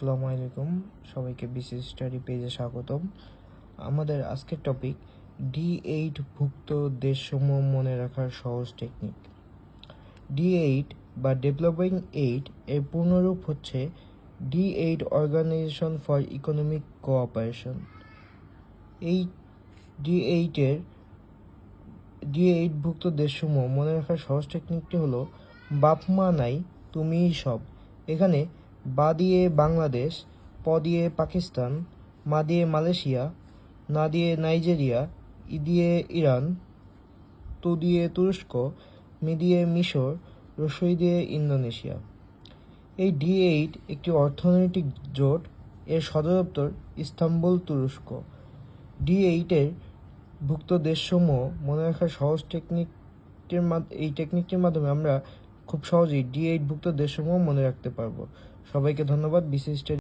আসসালামু আলাইকুম। সবাইকে বিসিএস স্টাডি পেজে স্বাগতম। আমাদের আজকের টপিক ডি এইট ভুক্ত দেশসমূহ মনে রাখার সহজ টেকনিক ডি এইট বা ডেভেলপিং এইট এর পূর্ণরূপ হচ্ছে D eight organisation for economic cooperation এই ডি এইটের ডি এইট ভুক্ত দেশসমূহ মনে রাখার সহজ টেকনিকটি হলো, বাপ মা নাই, তুমিই সব। এখানে বা দিয়ে বাংলাদেশ, প দিয়ে পাকিস্তান, মা দিয়ে মালয়েশিয়া, না দিয়ে নাইজেরিয়া, ই দিয়ে ইরান, তু দিয়ে তুরস্ক, মি দিয়ে মিশর, রসই দিয়ে ইন্দোনেশিয়া। এই ডি এইট একটি অর্থনৈতিক জোট, এর সদর দপ্তর ইস্তাম্বুল, তুরস্ক। ডি এইটের ভুক্ত দেশসমূহ মনে রাখার সহজ টেকনিকের এই টেকনিকটির মাধ্যমে আমরা খুব সহজেই ডি এইট ভুক্ত দেশসমূহ মনে রাখতে পারব। সবাইকে ধন্যবাদ বিসিএস